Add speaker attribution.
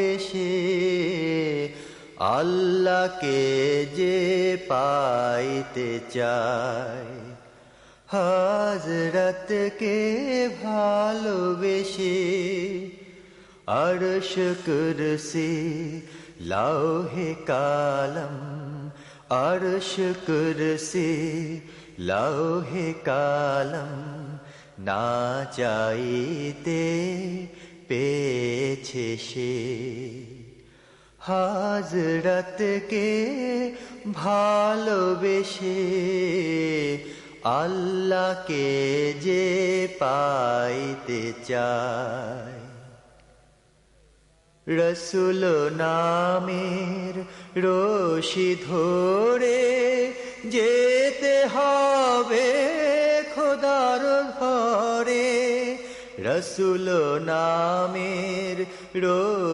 Speaker 1: ভালোবেসে আল্লাহকে যে পাইতে চায়। হাজরতকে ভালোবেসে আরশ কুরসি, লাউহে কালম, আরশ কুরসি, লাউহে কালম, না চাইতে পেয়েছে সে। হাজরতকে ভালোবেসে আল্লাহকে যে পাইতে চায়। রসুল নামের রশি ধরে যেতে হবে খোদার ঘরে রসুল নামের রো